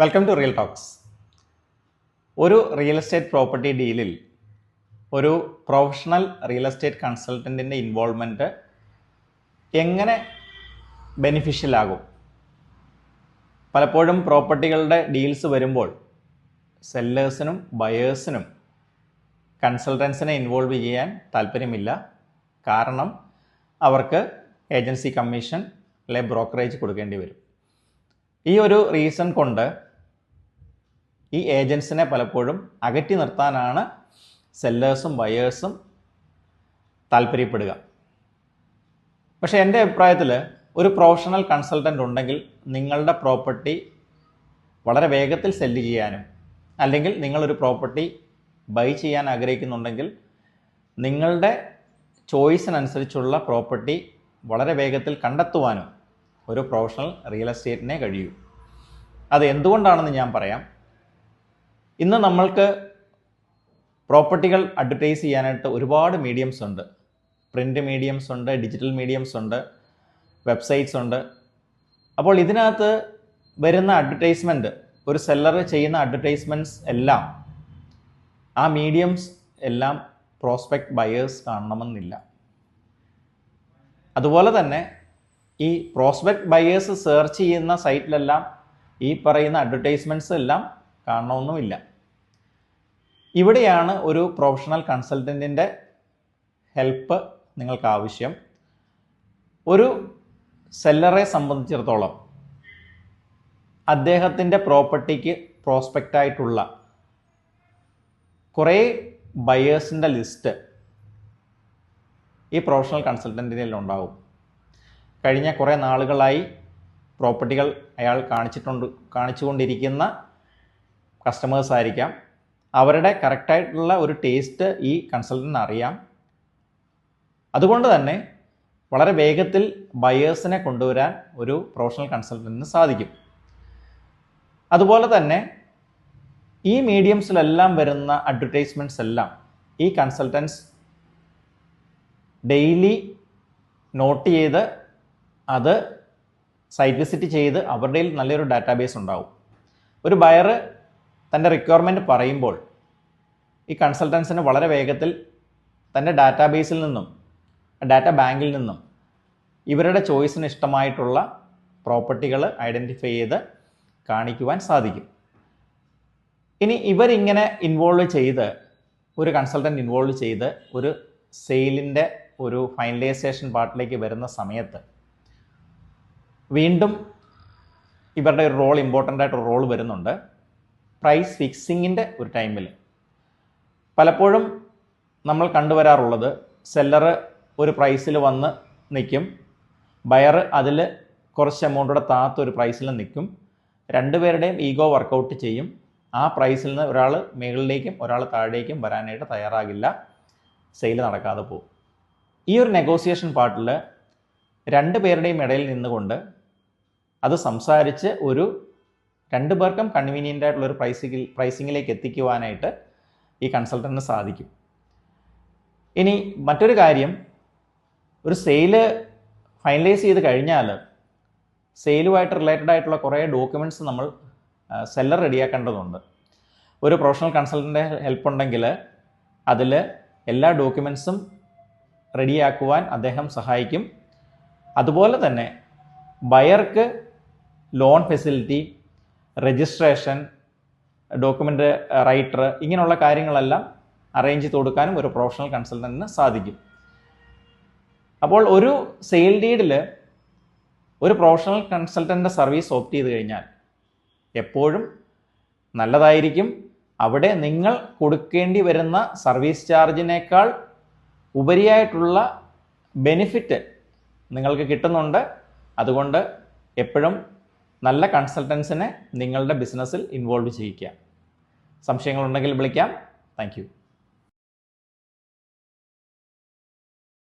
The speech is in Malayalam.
വെൽക്കം ടു റിയൽ ടോക്സ് ഒരു റിയൽ എസ്റ്റേറ്റ് പ്രോപ്പർട്ടി ഡീലിൽ ഒരു പ്രൊഫഷണൽ റിയൽ എസ്റ്റേറ്റ് കൺസൾട്ടന്റിന്റെ ഇൻവോൾവ്മെന്റ് എങ്ങനെ ബെനിഫിഷ്യൽ ആകും? പലപ്പോഴും പ്രോപ്പർട്ടികളുടെ ഡീൽസ് വരുമ്പോൾ സെല്ലേഴ്സിനും ബയേഴ്സിനും കൺസൾട്ടൻസിനെ ഇൻവോൾവ് ചെയ്യാൻ താല്പര്യമില്ല. കാരണം അവർക്ക് ഏജൻസി കമ്മീഷൻ അല്ലെ ബ്രോക്കറേജ് കൊടുക്കേണ്ടി വരും. ഈ ഒരു റീസൺ കൊണ്ട് ഈ ഏജൻസിനെ പലപ്പോഴും അകറ്റി നിർത്താനാണ് സെല്ലേഴ്സും ബയേഴ്സും താല്പര്യപ്പെടുക. പക്ഷേ എന്റെ അഭിപ്രായത്തിൽ ഒരു പ്രൊഫഷണൽ കൺസൾട്ടന്റ് ഉണ്ടെങ്കിൽ നിങ്ങളുടെ പ്രോപ്പർട്ടി വളരെ വേഗത്തിൽ സെല്ല് ചെയ്യാനും അല്ലെങ്കിൽ നിങ്ങളൊരു പ്രോപ്പർട്ടി ബൈ ചെയ്യാൻ ആഗ്രഹിക്കുന്നുണ്ടെങ്കിൽ നിങ്ങളുടെ ചോയ്സിനനുസരിച്ചുള്ള പ്രോപ്പർട്ടി വളരെ വേഗത്തിൽ കണ്ടെത്തുവാനും ഒരു പ്രൊഫഷണൽ റിയൽ എസ്റ്റേറ്റിനെ കഴിയൂ. അത് എന്തുകൊണ്ടാണെന്ന് ഞാൻ പറയാം. ഇന്ന് നമ്മൾക്ക് പ്രോപ്പർട്ടികൾ അഡ്വർടൈസ് ചെയ്യാനായിട്ട് ഒരുപാട് മീഡിയംസ് ഉണ്ട്. പ്രിന്റ് മീഡിയംസ് ഉണ്ട് ഡിജിറ്റൽ മീഡിയംസ് ഉണ്ട് വെബ്സൈറ്റ്സ് ഉണ്ട്. അപ്പോൾ ഇതിനകത്ത് വരുന്ന അഡ്വർടൈസ്മെന്റ് ഒരു സെല്ലർ ചെയ്യുന്ന അഡ്വർടൈസ്മെന്റ്സ് എല്ലാം ആ മീഡിയംസ് എല്ലാം പ്രോസ്പെക്ട് ബയേഴ്സ് കാണണമെന്നില്ല. അതുപോലെ തന്നെ ഈ പ്രോസ്പെക്ട് ബയേഴ്സ് സെർച്ച് ചെയ്യുന്ന സൈറ്റിലെല്ലാം ഈ പറയുന്ന അഡ്വർടൈസ്മെന്റ്സ് എല്ലാം കാണണമെന്നുമില്ല. ഇവിടെയാണ് ഒരു പ്രൊഫഷണൽ കൺസൾട്ടന്റിന്റെ ഹെൽപ്പ് നിങ്ങൾക്ക് ആവശ്യം ഒരു സെല്ലറെ സംബന്ധിച്ചിടത്തോളം അദ്ദേഹത്തിന്റെ പ്രോപ്പർട്ടിക്ക് പ്രോസ്പെക്റ്റ് ആയിട്ടുള്ള കുറേ ബയേഴ്സിന്റെ ലിസ്റ്റ് ഈ പ്രൊഫഷണൽ കൺസൾട്ടന്റിന്റെ ഉണ്ടാവും കഴിഞ്ഞ കുറേ നാളുകളായി പ്രോപ്പർട്ടികൾ അയാൾ കാണിച്ചിട്ടുണ്ട് കാണിച്ചുകൊണ്ടിരിക്കുന്ന കസ്റ്റമേഴ്സ് ആയിരിക്കാം. അവരുടെ കറക്റ്റായിട്ടുള്ള ഒരു ടേസ്റ്റ് ഈ കൺസൾട്ടന്റ് അറിയാം. അതുകൊണ്ട് തന്നെ വളരെ വേഗത്തിൽ ബയേഴ്സിനെ കൊണ്ടുവരാൻ ഒരു പ്രൊഫഷണൽ കൺസൾട്ടന്റിന് സാധിക്കും. അതുപോലെ തന്നെ ഈ മീഡിയംസിലെല്ലാം വരുന്ന അഡ്വർടൈസ്മെന്റ്സ് എല്ലാം ഈ കൺസൾട്ടൻസ് ഡെയിലി നോട്ട് ചെയ്ത് അത് സൈറ്റ് വിസിറ്റ് ചെയ്ത് അവരുടെ നല്ലൊരു ഡാറ്റാബേസ് ഉണ്ടാവും. ഒരു ബയർ തന്റെ റിക്വയർമെന്റ് പറയുമ്പോൾ ഈ കൺസൾട്ടൻസിന് വളരെ വേഗത്തിൽ തന്റെ ഡാറ്റാബേസിൽ നിന്നും ഡാറ്റ ബാങ്കിൽ നിന്നും ഇവരുടെ ചോയ്സിന് ഇഷ്ടമായിട്ടുള്ള പ്രോപ്പർട്ടികൾ ഐഡന്റിഫൈ ചെയ്ത് കാണിക്കുവാൻ സാധിക്കും. ഇനി ഇവരിങ്ങനെ ഇൻവോൾവ് ചെയ്ത് ഒരു കൺസൾട്ടന്റ് ഇൻവോൾവ് ചെയ്ത് ഒരു സെയിലിന്റെ ഒരു ഫൈനലൈസേഷൻ പാർട്ടിലേക്ക് വരുന്ന സമയത്ത് വീണ്ടും ഇവരുടെ ഒരു റോൾ ഇമ്പോർട്ടന്റ് ആയിട്ടൊരു റോൾ വരുന്നുണ്ട്. പ്രൈസ് ഫിക്സിങ്ങിന്റെ ഒരു ടൈമിൽ പലപ്പോഴും നമ്മൾ കണ്ടുവരാറുള്ളത് സെല്ലറ് ഒരു പ്രൈസിൽ വന്ന് നിൽക്കും ബയർ അതിൽ കുറച്ച് എമൗണ്ടോടെ താത്ത ഒരു പ്രൈസിൽ നിൽക്കും രണ്ടുപേരുടെയും ഈഗോ വർക്കൗട്ട് ചെയ്യും. ആ പ്രൈസിൽ നിന്ന് ഒരാൾ മുകളിലേക്കും ഒരാൾ താഴേക്കും വരാനായിട്ട് തയ്യാറാകില്ല സെയിൽ നടക്കാതെ പോകും. ഈ ഒരു നെഗോസിയേഷൻ പാർട്ടിൽ രണ്ട് പേരുടെയും ഇടയിൽ നിന്നുകൊണ്ട് അത് സംസാരിച്ച് ഒരു രണ്ടു പേർക്കും കൺവീനിയന്റ് ആയിട്ടുള്ള ഒരു പ്രൈസിംഗിൽ പ്രൈസിങ്ങിലേക്ക് എത്തിക്കുവാനായിട്ട് ഈ കൺസൾട്ടന്റിന് സാധിക്കും. ഇനി മറ്റൊരു കാര്യം ഒരു സെയിൽ ഫൈനലൈസ് ചെയ്ത് കഴിഞ്ഞാൽ സെയിലുമായിട്ട് റിലേറ്റഡ് ആയിട്ടുള്ള കുറേ ഡോക്യുമെന്റ്സ് നമ്മൾ സെല്ലർ റെഡിയാക്കേണ്ടതുണ്ട് ഒരു പ്രൊഫഷണൽ കൺസൾട്ടന്റെ ഹെൽപ്പ് ഉണ്ടെങ്കിൽ അതിൽ എല്ലാ ഡോക്യുമെൻസും റെഡിയാക്കുവാൻ അദ്ദേഹം സഹായിക്കും. അതുപോലെ തന്നെ ബയർക്ക് loan facility registration document writer ഇങ്ങനെയുള്ള കാര്യങ്ങളെല്ലാം അറേഞ്ച് ചെയ്ത് കൊടുക്കാനും ഒരു പ്രൊഫഷണൽ കൺസൾട്ടന്റിന് സാധിക്കും. അപ്പോൾ ഒരു സെയിൽ ഡീഡിൽ ഒരു പ്രൊഫഷണൽ കൺസൾട്ടന്റെ സർവീസ് ഓപ്റ്റ് ചെയ്ത് കഴിഞ്ഞാൽ എപ്പോഴും നല്ലതായിരിക്കും. അവിടെ നിങ്ങൾ കൊടുക്കേണ്ടി വരുന്ന സർവീസ് ചാർജിനേക്കാൾ ഉപരിയായിട്ടുള്ള ബെനിഫിറ്റ് നിങ്ങൾക്ക് കിട്ടുന്നുണ്ട്. അതുകൊണ്ട് എപ്പോഴും നല്ല കൺസൾട്ടൻസിനെ നിങ്ങളുടെ ബിസിനസ്സിൽ ഇൻവോൾവ് ചെയ്യിക്കുക സംശയങ്ങളുണ്ടെങ്കിൽ വിളിക്കാം. താങ്ക്